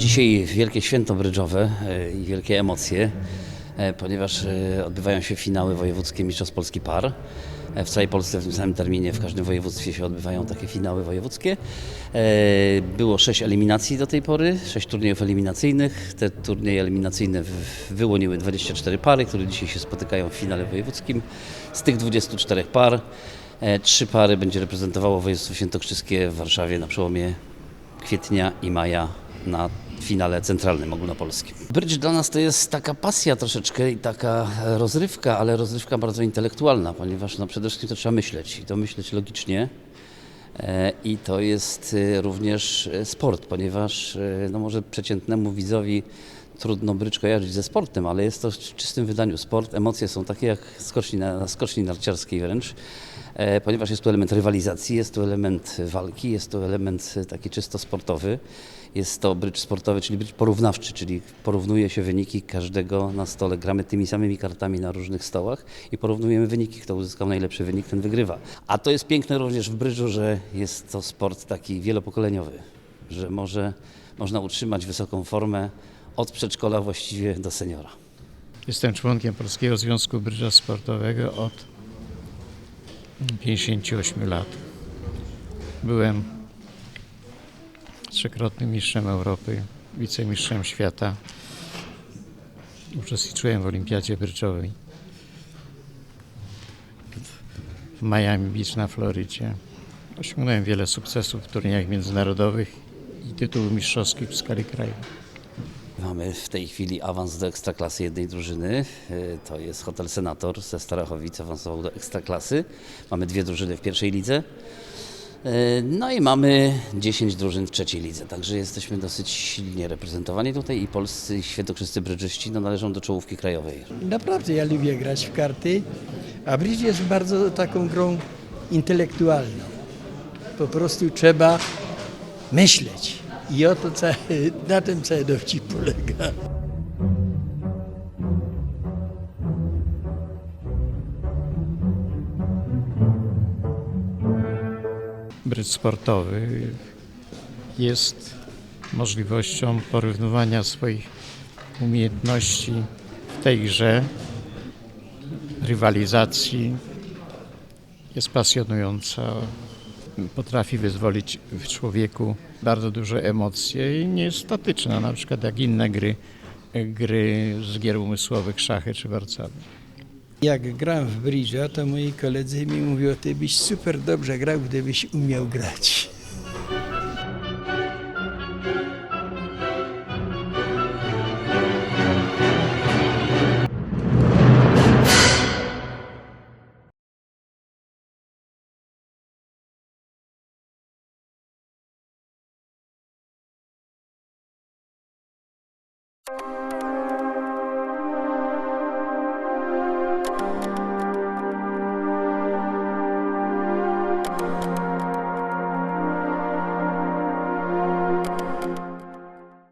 Dzisiaj wielkie święto brydżowe e, i wielkie emocje, e, ponieważ e, odbywają się finały wojewódzkie Mistrzostw Polski Par. W całej Polsce w tym samym terminie, w każdym województwie się odbywają takie finały wojewódzkie. Było sześć eliminacji do tej pory, sześć turniejów eliminacyjnych. Te turnieje eliminacyjne wyłoniły 24 pary, które dzisiaj się spotykają w finale wojewódzkim. Z tych 24 par trzy pary będzie reprezentowało województwo świętokrzyskie w Warszawie na przełomie kwietnia i maja na finale centralnym ogólnopolskim. Bridge dla nas to jest taka pasja troszeczkę i taka rozrywka, ale rozrywka bardzo intelektualna, ponieważ no przede wszystkim to trzeba myśleć i to myśleć logicznie. E, I to jest e, również e, sport, ponieważ no może przeciętnemu widzowi trudno brycz kojarzyć ze sportem, ale jest to w czystym wydaniu sport. Emocje są takie jak skoczni na, skoczni narciarskiej wręcz, e, ponieważ jest tu element rywalizacji, jest tu element walki, jest to element e, taki czysto sportowy. Jest to brycz sportowy, czyli brycz porównawczy, czyli porównuje się wyniki każdego na stole. Gramy tymi samymi kartami na różnych stołach i porównujemy wyniki. Kto uzyskał najlepszy wynik, ten wygrywa. A to jest piękne również w brydżu, że jest to sport taki wielopokoleniowy, że może, można utrzymać wysoką formę od przedszkola właściwie do seniora. Jestem członkiem Polskiego Związku Brydża Sportowego od 58 lat. Byłem trzykrotnym mistrzem Europy, wicemistrzem świata. Uczestniczyłem w Olimpiadzie Brydżowej w Miami Beach na Florydzie. Osiągnąłem wiele sukcesów w turniejach międzynarodowych i tytułów mistrzowskich w skali kraju. Mamy w tej chwili awans do ekstraklasy jednej drużyny. E, To jest Hotel Senator ze Starachowic awansował do ekstraklasy. Mamy dwie drużyny w pierwszej lidze. E, No i mamy 10 drużyn w trzeciej lidze, także jesteśmy dosyć silnie reprezentowani tutaj i polscy i świętokrzyscy brydżyści no, należą do czołówki krajowej. Naprawdę ja lubię grać w karty, a bridge jest bardzo taką grą intelektualną. Po prostu trzeba myśleć. I oto cały, na tym cały dowcip polega. Brydż sportowy jest możliwością porównywania swoich umiejętności w tej grze, rywalizacji. Jest pasjonująca, potrafi wyzwolić w człowieku bardzo duże emocje i nie jest statyczna, na przykład jak inne gry, gry z gier umysłowych, szachy czy warcaby. Jak gram w bridge'a, to moi koledzy mi mówią, ty byś super dobrze grał, gdybyś umiał grać. you